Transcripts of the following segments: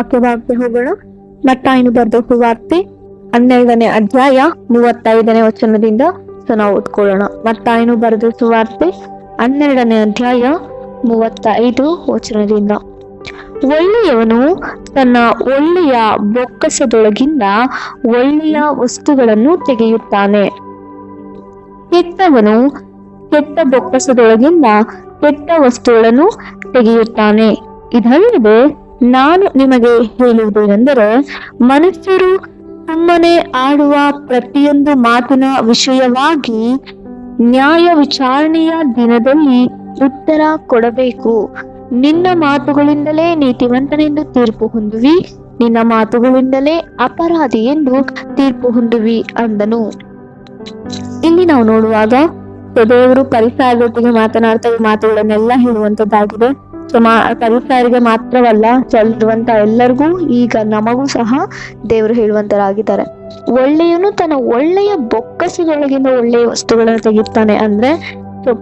ವಾಕ್ಯವಾಗಿ ಹೋಗೋಣ. ಮತ್ತಾಯಿನು ಬರೆದ ಸುವಾರ್ತೆ. ಹನ್ನೆರಡನೇ ಅಧ್ಯಾಯ ಮೂವತ್ತೈದನೇ ವಚನದಿಂದ ಸೊ ನಾವು ಓದ್ಕೊಳ್ಳೋಣ. ಮತ್ತಾಯಿನು ಬರೆದ ಸುವಾರ್ತೆ. ಹನ್ನೆರಡನೇ ಅಧ್ಯಾಯ ಮೂವತ್ತೈದು ವಚನದಿಂದ. ಒಳ್ಳೆಯವನು ತನ್ನ ಒಳ್ಳೆಯ ಬೊಕ್ಕಸದೊಳಗಿಂದ ಒಳ್ಳೆಯ ವಸ್ತುಗಳನ್ನು ತೆಗೆಯುತ್ತಾನೆ. ಕೆಟ್ಟವನು ಕೆಟ್ಟ ಬೊಕ್ಕಸದೊಳಗಿಂದ ಕೆಟ್ಟ ವಸ್ತುಗಳನ್ನು ತೆಗೆಯುತ್ತಾನೆ. ಇದಲ್ಲದೆ ನಾನು ನಿಮಗೆ ಹೇಳುವುದೇನೆಂದರೆ, ಮನುಷ್ಯರು ಸುಮ್ಮನೆ ಆಡುವ ಪ್ರತಿಯೊಂದು ಮಾತಿನ ವಿಷಯವಾಗಿ ನ್ಯಾಯ ವಿಚಾರಣೆಯ ದಿನದಲ್ಲಿ ಉತ್ತರ ಕೊಡಬೇಕು. ನಿನ್ನ ಮಾತುಗಳಿಂದಲೇ ನೀತಿವಂತನೆಂದು ತೀರ್ಪು ಹೊಂದುವಿ, ನಿನ್ನ ಮಾತುಗಳಿಂದಲೇ ಅಪರಾಧಿ ಎಂದು ತೀರ್ಪು ಹೊಂದುವಿ ಅಂದನು. ಇಲ್ಲಿ ನಾವು ನೋಡುವಾಗ ಸೊ ದೇವರು ಪರಿಸರದೊಟ್ಟಿಗೆ ಮಾತನಾಡ್ತಾ ಈ ಮಾತುಗಳನ್ನೆಲ್ಲ ಹೇಳುವಂತದ್ದಾಗಿದೆ. ಸೊ ಮಾತ್ರವಲ್ಲ ಚಲಿರುವಂತ ಎಲ್ಲರಿಗೂ ಈಗ ನಮಗೂ ಸಹ ದೇವರು ಹೇಳುವಂತರಾಗಿದ್ದಾರೆ. ಒಳ್ಳೆಯನು ತನ್ನ ಒಳ್ಳೆಯ ಬೊಕ್ಕಸದೊಳಗಿಂದ ಒಳ್ಳೆಯ ವಸ್ತುಗಳನ್ನು ತೆಗಿತಾನೆ ಅಂದ್ರೆ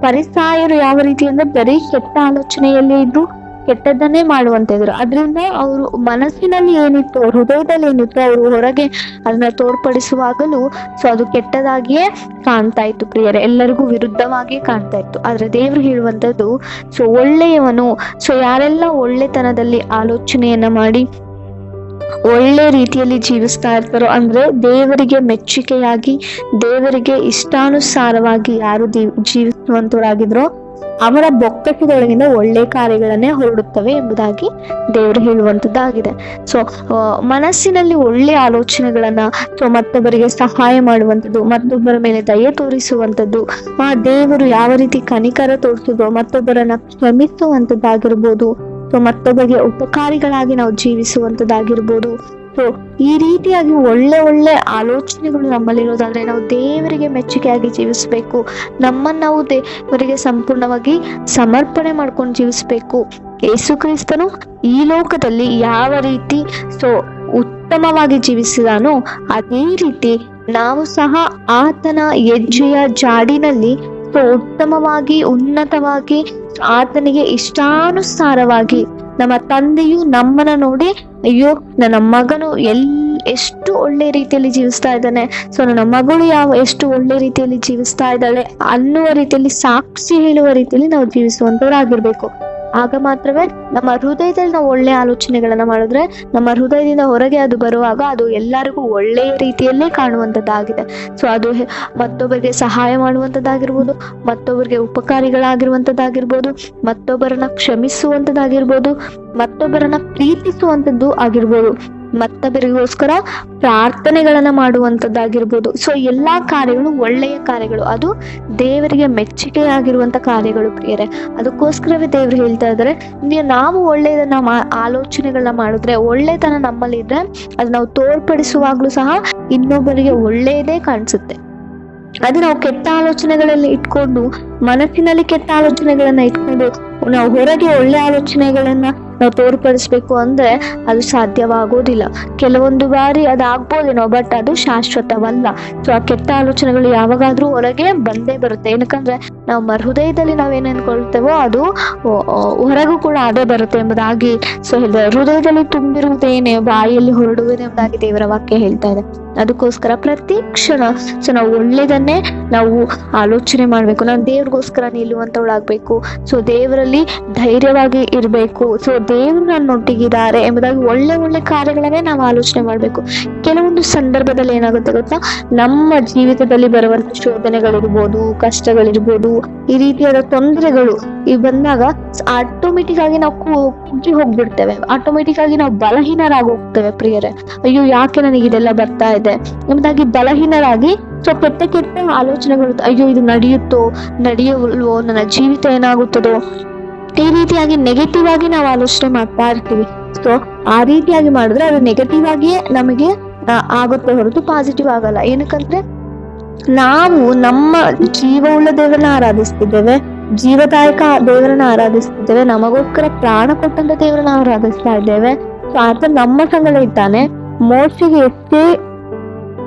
ಪರಿಸಾಯರು ಯಾವ ರೀತಿ ಅಂದ್ರೆ ಬರೀ ಕೆಟ್ಟ ಆಲೋಚನೆಯಲ್ಲಿ ಇದ್ದು ಕೆಟ್ಟದ್ದನ್ನೇ ಮಾಡುವಂತ ಇದ್ರು. ಅದರಿಂದ ಅವರು ಮನಸ್ಸಿನಲ್ಲಿ ಏನಿತ್ತು, ಹೃದಯದಲ್ಲಿ ಏನಿತ್ತು, ಅವರು ಹೊರಗೆ ಅದನ್ನ ತೋರ್ಪಡಿಸುವಾಗಲೂ ಸೊ ಅದು ಕೆಟ್ಟದಾಗಿಯೇ ಕಾಣ್ತಾ ಇತ್ತು ಪ್ರಿಯರೇ. ಎಲ್ಲರಿಗೂ ವಿರುದ್ಧವಾಗಿ ಕಾಣ್ತಾ ಇತ್ತು. ಆದ್ರೆ ದೇವರು ಹೇಳುವಂಥದ್ದು, ಸೊ ಒಳ್ಳೆಯವನು, ಸೊ ಯಾರೆಲ್ಲ ಒಳ್ಳೆತನದಲ್ಲಿ ಆಲೋಚನೆಯನ್ನ ಮಾಡಿ ಒಳ್ಳೆ ರೀತಿಯಲ್ಲಿ ಜೀವಿಸ್ತಾ ಇರ್ತಾರೋ, ಅಂದ್ರೆ ದೇವರಿಗೆ ಮೆಚ್ಚುಗೆಯಾಗಿ ದೇವರಿಗೆ ಇಷ್ಟಾನುಸಾರವಾಗಿ ಯಾರು ಜೀವಿಸುವಂತವರಾಗಿದ್ರೋ ಅವರ ಬೊಕ್ಕಸದೊಳಗಿಂದ ಒಳ್ಳೆ ಕಾರ್ಯಗಳನ್ನೇ ಹೊರಡುತ್ತವೆ ಎಂಬುದಾಗಿ ದೇವರು ಹೇಳುವಂತದ್ದಾಗಿದೆ ಸೊ ಮನಸ್ಸಿನಲ್ಲಿ ಒಳ್ಳೆ ಆಲೋಚನೆಗಳನ್ನ ಸೊ, ಮತ್ತೊಬ್ಬರಿಗೆ ಸಹಾಯ ಮಾಡುವಂಥದ್ದು, ಮತ್ತೊಬ್ಬರ ಮೇಲೆ ದಯೆ ತೋರಿಸುವಂಥದ್ದು, ಆ ದೇವರು ಯಾವ ರೀತಿ ಕನಿಕರ ತೋರಿಸುದೋ ಮತ್ತೊಬ್ಬರನ್ನ ಕ್ಷಮಿಸುವಂಥದ್ದಾಗಿರ್ಬೋದು, ಸೊ, ಮತ್ತೊಬ್ಬರಿಗೆ ಉಪಕಾರಿಗಳಾಗಿ ನಾವು ಜೀವಿಸುವಂಥದ್ದಾಗಿರ್ಬೋದು ಸೊ ಈ ರೀತಿಯಾಗಿ ಒಳ್ಳೆ ಒಳ್ಳೆ ಆಲೋಚನೆಗಳು ನಮ್ಮಲ್ಲಿರೋದಾದ್ರೆ ನಾವು ದೇವರಿಗೆ ಮೆಚ್ಚುಗೆಯಾಗಿ ಜೀವಿಸಬೇಕು. ನಮ್ಮನ್ನ ನಾವು ದೇವರಿಗೆ ಸಂಪೂರ್ಣವಾಗಿ ಸಮರ್ಪಣೆ ಮಾಡ್ಕೊಂಡು ಜೀವಿಸಬೇಕು. ಯೇಸು ಕ್ರಿಸ್ತನು ಈ ಲೋಕದಲ್ಲಿ ಯಾವ ರೀತಿ ಸೊ ಉತ್ತಮವಾಗಿ ಜೀವಿಸಿದಾನೋ ಅದೇ ರೀತಿ ನಾವು ಸಹ ಆತನ ಹೆಜ್ಜೆಯ ಜಾಡಿನಲ್ಲಿ ಸೊ ಉತ್ತಮವಾಗಿ, ಉನ್ನತವಾಗಿ, ಆತನಿಗೆ ಇಷ್ಟಾನುಸಾರವಾಗಿ ನಮ್ಮ ತಂದೆಯು ನಮ್ಮನ್ನ ನೋಡಿ, ಅಯ್ಯೋ, ನನ್ನ ಮಗನು ಎಲ್, ಎಷ್ಟು ಒಳ್ಳೆ ರೀತಿಯಲ್ಲಿ ಜೀವಿಸ್ತಾ ಇದ್ದಾನೆ. ಸೊ, ನನ್ನ ಮಗಳು ಯಾವ, ಎಷ್ಟು ಒಳ್ಳೆ ರೀತಿಯಲ್ಲಿ ಜೀವಿಸ್ತಾ ಇದ್ದಾಳೆ ಅನ್ನುವ ರೀತಿಯಲ್ಲಿ ಸಾಕ್ಷಿ ಹೇಳುವ ರೀತಿಯಲ್ಲಿ ನಾವು ಜೀವಿಸುವಂತವರಾಗಿರ್ಬೇಕು. ಆಗ ಮಾತ್ರವೇ ನಮ್ಮ ಹೃದಯದಲ್ಲಿ ನಾವು ಒಳ್ಳೆ ಆಲೋಚನೆಗಳನ್ನ ಮಾಡಿದ್ರೆ ನಮ್ಮ ಹೃದಯದಿಂದ ಹೊರಗೆ ಅದು ಬರುವಾಗ ಅದು ಎಲ್ಲರಿಗೂ ಒಳ್ಳೆಯ ರೀತಿಯಲ್ಲೇ ಕಾಣುವಂತದ್ದಾಗಿದೆ. ಸೊ ಅದು ಮತ್ತೊಬ್ಬರಿಗೆ ಸಹಾಯ ಮಾಡುವಂತದ್ದಾಗಿರ್ಬೋದು, ಮತ್ತೊಬ್ಬರಿಗೆ ಉಪಕಾರಿಗಳಾಗಿರುವಂತದ್ದಾಗಿರ್ಬೋದು, ಮತ್ತೊಬ್ಬರನ್ನ ಕ್ಷಮಿಸುವಂತದ್ದಾಗಿರ್ಬೋದು, ಮತ್ತೊಬ್ಬರನ್ನ ಪ್ರೀತಿಸುವಂತದ್ದು ಆಗಿರ್ಬೋದು. ಮತ್ತೊಬ್ಬರಿಗೋಸ್ಕರ ಪ್ರಾರ್ಥನೆಗಳನ್ನ ಮಾಡುವಂಥದ್ದಾಗಿರ್ಬೋದು. ಸೊ ಎಲ್ಲಾ ಕಾರ್ಯಗಳು ಒಳ್ಳೆಯ ಕಾರ್ಯಗಳು. ಅದು ದೇವರಿಗೆ ಮೆಚ್ಚುಗೆ ಆಗಿರುವಂತ ಕಾರ್ಯಗಳು ಪ್ರಿಯರೇ. ಅದಕ್ಕೋಸ್ಕರವೇ ದೇವರು ಹೇಳ್ತಾ ಇದ್ದಾರೆ, ನೀವು ಒಳ್ಳೆಯದನ್ನ ಆಲೋಚನೆಗಳನ್ನ ಮಾಡಿದ್ರೆ, ಒಳ್ಳೆತನ ನಮ್ಮಲ್ಲಿ ಇದ್ರೆ ಅದು ನಾವು ತೋರ್ಪಡಿಸುವಾಗ್ಲೂ ಸಹ ಇನ್ನೊಬ್ಬರಿಗೆ ಒಳ್ಳೆಯದೇ ಕಾಣಿಸುತ್ತೆ. ಅದು ನಾವು ಕೆಟ್ಟ ಆಲೋಚನೆಗಳಲ್ಲಿ ಇಟ್ಕೊಂಡು, ಮನಸ್ಸಿನಲ್ಲಿ ಕೆಟ್ಟ ಆಲೋಚನೆಗಳನ್ನ ಇಟ್ಕೊಂಡು, ನಾವು ಹೊರಗೆ ಒಳ್ಳೆ ಆಲೋಚನೆಗಳನ್ನ ನಾವು ತೋರ್ಪಡಿಸ್ಬೇಕು ಅಂದ್ರೆ ಅದು ಸಾಧ್ಯವಾಗೋದಿಲ್ಲ. ಕೆಲವೊಂದು ಬಾರಿ ಅದಾಗ್ಬೋದೇನೋ ಬಟ್ ಅದು ಶಾಶ್ವತವಲ್ಲ. ಸೊ ಆ ಕೆಟ್ಟ ಆಲೋಚನೆಗಳು ಯಾವಾಗಾದ್ರೂ ಹೊರಗೆ ಬಂದೇ ಬರುತ್ತೆ. ಏನಕ್ಕಂದ್ರೆ ನಾವು ಹೃದಯದಲ್ಲಿ ಹೃದಯದಲ್ಲಿ ನಾವೇನು ಅನ್ಕೊಳ್ತೇವೋ ಅದು ಹೊರಗೂ ಕೂಡ ಅದೇ ಬರುತ್ತೆ ಎಂಬುದಾಗಿ ಸೊ ಹೃದಯದಲ್ಲಿ ತುಂಬಿರುವುದೇನೆ, ಬಾಯಿಯಲ್ಲಿ ಹೊರಡುವುದೆಂಬುದಾಗಿ ದೇವರ ವಾಕ್ಯ ಹೇಳ್ತಾ ಇದೆ. ಅದಕ್ಕೋಸ್ಕರ ಪ್ರತಿ ಕ್ಷಣ, ಸೊ ನಾವು ಒಳ್ಳೇದನ್ನೇ ನಾವು ಆಲೋಚನೆ ಮಾಡ್ಬೇಕು, ನಾನು ದೇವ್ರಿಗೋಸ್ಕರ ನಿಲ್ಲುವಂತವಳಾಗ್ಬೇಕು, ಸೊ ದೇವರಲ್ಲಿ ಧೈರ್ಯವಾಗಿ ಇರಬೇಕು, ಸೊ ದೇವರು ನನ್ನೊಟ್ಟಿಗಿದ್ದಾರೆ ಎಂಬುದಾಗಿ ಒಳ್ಳೆ ಒಳ್ಳೆ ಕಾರ್ಯಗಳನ್ನೇ ನಾವು ಆಲೋಚನೆ ಮಾಡ್ಬೇಕು. ಕೆಲವೊಂದು ಸಂದರ್ಭದಲ್ಲಿ ಏನಾಗುತ್ತೆ ಗೊತ್ತಾ, ನಮ್ಮ ಜೀವಿತದಲ್ಲಿ ಬರುವಂತ ಶೋಧನೆಗಳಿರ್ಬೋದು, ಕಷ್ಟಗಳಿರ್ಬೋದು ಈ ರೀತಿಯಾದ ತೊಂದರೆಗಳು ಈ ಬಂದಾಗ ಆಟೋಮೆಟಿಕ್ ಆಗಿ ನಾವು ಕುಗ್ಗಿ ಹೋಗ್ಬಿಡ್ತೇವೆ. ಆಟೋಮೆಟಿಕ್ ಆಗಿ ನಾವು ಬಲಹೀನರಾಗಿ ಹೋಗ್ತೇವೆ ಪ್ರಿಯರೇ. ಅಯ್ಯೋ, ಯಾಕೆ ನನಗೆ ಇದೆಲ್ಲ ಬರ್ತಾ ಇದೆ? ಎಂಬುದಾಗಿ ಬಲಹೀನರಾಗಿ ಸೊ ಕೆಟ್ಟ ಕೆಟ್ಟ ಆಲೋಚನೆಗಳು ಅಯ್ಯೋ, ಇದು ನಡೆಯುತ್ತೋ? ನಡೆಯಲ್ವೋ? ನನ್ನ ಜೀವಿತ ಏನಾಗುತ್ತದೋ? ಈ ರೀತಿಯಾಗಿ ನೆಗೆಟಿವ್ ಆಗಿ ನಾವು ಆಲೋಚನೆ ಮಾಡ್ತಾ ಇರ್ತೀವಿ. ಸೊ ಆ ರೀತಿಯಾಗಿ ಮಾಡಿದ್ರೆ ಅದು ನೆಗೆಟಿವ್ ಆಗಿಯೇ ನಮಗೆ ಆಗುತ್ತೆ ಹೊರತು ಪಾಸಿಟಿವ್ ಆಗಲ್ಲ. ಏನಕ್ಕಂದ್ರೆ ನಾವು ನಮ್ಮ ಜೀವವುಳ್ಳ ದೇವರನ್ನ ಆರಾಧಿಸ್ತಿದ್ದೇವೆ, ಜೀವದಾಯಕ ದೇವರನ್ನ ಆರಾಧಿಸ್ತಿದ್ದೇವೆ, ನಮಗೋಸ್ಕರ ಪ್ರಾಣ ಕೊಟ್ಟಂತ ದೇವರನ್ನ ಆರಾಧಿಸ್ತಾ ಇದ್ದೇವೆ. ನಮ್ಮ ಸಂಗಡ ಇದ್ದಾನೆ. ಮೋಶಿಗೆ ಎಷ್ಟೇ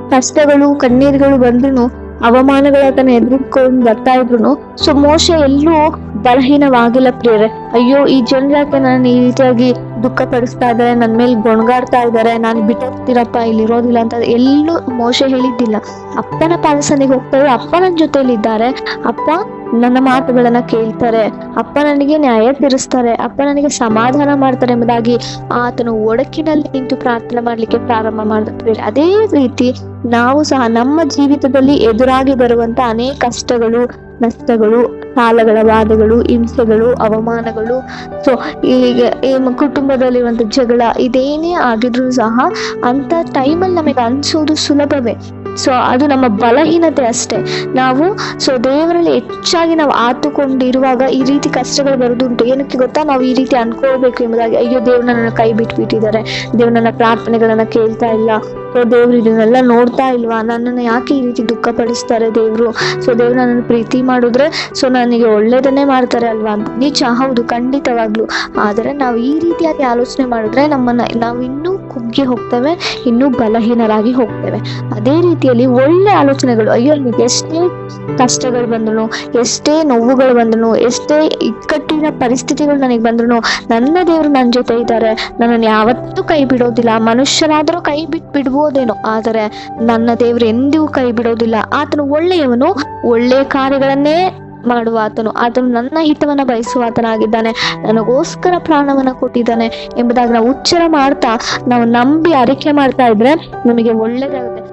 ಕಷ್ಟಗಳು, ಕಣ್ಣೀರುಗಳು ಬಂದ್ರು ಅವಮಾನಗಳ ತನ್ನ ಎದುರಿಸ್ಕೊಂಡು ಬರ್ತಾ ಇದ್ರು ಸೊ ಮೋಶ ಎಲ್ಲೂ ಬಲಹೀನವಾಗಿಲ್ಲ ಪ್ರೇರೆ ಅಯ್ಯೋ, ಈ ಜನರ ನಾನು ಈ ರೀತಿಯಾಗಿ ದುಃಖ ಪಡಿಸ್ತಾ ಇದ್ದಾರೆ ನನ್ನ ಮೇಲೆ ಗೊಣಗಾಡ್ತಾ ಇದ್ದಾರೆ, ನಾನು ಬಿಟ್ಟೋಗ್ತೀರಪ್ಪ ಇಲ್ಲಿ ಇರೋದಿಲ್ಲ ಅಂತ ಎಲ್ಲೂ ಮೋಶ ಹೇಳಿದ್ದಿಲ್ಲ. ಅಪ್ಪನ ಪಾದಸನಿಗೆ ಹೋಗ್ತಾರೆ ಅಪ್ಪ ನನ್ನ ಜೊತೆಲಿ ಇದ್ದಾರೆ ಅಪ್ಪ ನನ್ನ ಮಾತುಗಳನ್ನ ಕೇಳ್ತಾರೆ, ಅಪ್ಪ ನನಗೆ ನ್ಯಾಯ ತೀರಿಸ್ತಾರೆ, ಅಪ್ಪ ನನಗೆ ಸಮಾಧಾನ ಮಾಡ್ತಾರೆ ಎಂಬುದಾಗಿ ಆತನು ಒಡಕಿನಲ್ಲಿ ನಿಂತು ಪ್ರಾರ್ಥನೆ ಮಾಡ್ಲಿಕ್ಕೆ ಪ್ರಾರಂಭ ಮಾಡ್ತಾರೆ ಅದೇ ರೀತಿ ನಾವು ಸಹ ನಮ್ಮ ಜೀವಿತದಲ್ಲಿ ಎದುರಾಗಿ ಬರುವಂತ ಅನೇಕ ಕಷ್ಟಗಳು, ನಷ್ಟಗಳು ಸಾಲಗಳ ವಾದಗಳು, ಹಿಂಸೆಗಳು, ಅವಮಾನಗಳು. ಸೊ ಈಗ ಕುಟುಂಬದಲ್ಲಿರುವಂತ ಜಗಳ ಇದೇನೇ ಆಗಿದ್ರು ಸಹ, ಅಂತ ಟೈಮಲ್ಲಿ ನಮಗೆ ಅನ್ಸೋದು ಸುಲಭವೇ. ಸೊ ಅದು ನಮ್ಮ ಬಲಹೀನತೆ ಅಷ್ಟೇ. ನಾವು ಸೊ ದೇವರಲ್ಲಿ ಹೆಚ್ಚಾಗಿ ನಾವು ಆತುಕೊಂಡಿರುವಾಗ ಈ ರೀತಿ ಕಷ್ಟಗಳು ಬರೋದುಂಟು ಏನಕ್ಕೆ ಗೊತ್ತಾ? ನಾವು ಈ ರೀತಿ ಅನ್ಕೋಬೇಕು ಎಂಬುದಾಗಿ. ಅಯ್ಯೋ, ದೇವ್ರು ನನ್ನ ಕೈ ಬಿಟ್ಬಿಟ್ಟಿದ್ದಾರೆ. ದೇವ್ರು ನನ್ನ ಪ್ರಾರ್ಥನೆಗಳನ್ನ ಕೇಳ್ತಾ ಇಲ್ಲ. ಸೊ ದೇವ್ರು ಇದನ್ನೆಲ್ಲ ನೋಡ್ತಾ ಇಲ್ವಾ? ನನ್ನನ್ನ ಯಾಕೆ ಈ ರೀತಿ ದುಃಖ ಪಡಿಸ್ತಾರೆ ದೇವ್ರು? ಸೊ ದೇವ್ರು ನನ್ನನ್ನು ಪ್ರೀತಿ ಮಾಡಿದ್ರೆ ಸೊ ನನಗೆ ಒಳ್ಳೇದನ್ನೇ ಮಾಡ್ತಾರೆ ಅಲ್ವಾ? ನಿಜ ಹೌದು, ಖಂಡಿತವಾಗ್ಲು. ಆದರೆ ನಾವು ಈ ರೀತಿಯಾಗಿ ಆಲೋಚನೆ ಮಾಡಿದ್ರೆ ನಮ್ಮನ್ನ ನಾವು ಇನ್ನೂ ಕುಗ್ಗಿ ಹೋಗ್ತೇವೆ, ಇನ್ನೂ ಬಲಹೀನರಾಗಿ ಹೋಗ್ತೇವೆ. ಅದೇ ರೀತಿಯಲ್ಲಿ ಒಳ್ಳೆ ಆಲೋಚನೆಗಳು, ಅಯ್ಯೋ ನಿಮಗೆ ಎಷ್ಟೇ ಕಷ್ಟಗಳು ಬಂದ್ರು ಎಷ್ಟೇ ನೋವುಗಳು ಬಂದ್ರು ಎಷ್ಟೇ ಇಕ್ಕಟ್ಟಿನ ಪರಿಸ್ಥಿತಿಗಳು ನನಗೆ ಬಂದ್ರು ನನ್ನ ದೇವರು ನನ್ನ ಜೊತೆ ಇದ್ದಾರೆ. ನನ್ನನ್ನು ಯಾವತ್ತೂ ಕೈ ಬಿಡೋದಿಲ್ಲ. ಮನುಷ್ಯರಾದರೂ ಕೈ ಬಿಟ್ಟು ಬಿಡ್ಬೋದೇನೋ, ಆದರೆ ನನ್ನ ದೇವರು ಎಂದಿಗೂ ಕೈ ಬಿಡೋದಿಲ್ಲ. ಆತನು ಒಳ್ಳೆಯವನು, ಒಳ್ಳೆಯ ಕಾರ್ಯಗಳನ್ನೇ ಮಾಡುವ ಆತನು. ಆತನು ನನ್ನ ಹಿತವನ್ನ ಬಯಸುವ ಆತನಾಗಿದ್ದಾನೆ. ನನಗೋಸ್ಕರ ಪ್ರಾಣವನ್ನ ಕೊಟ್ಟಿದ್ದಾನೆ ಎಂಬುದಾಗಿ ನಾವು ಉಚ್ಚರ ಮಾಡ್ತಾ, ನಾವು ನಂಬಿ ಅರಿಕೆ ಮಾಡ್ತಾ ಇದ್ರೆ ನಮಗೆ ಒಳ್ಳೇದಾಗುತ್ತೆ.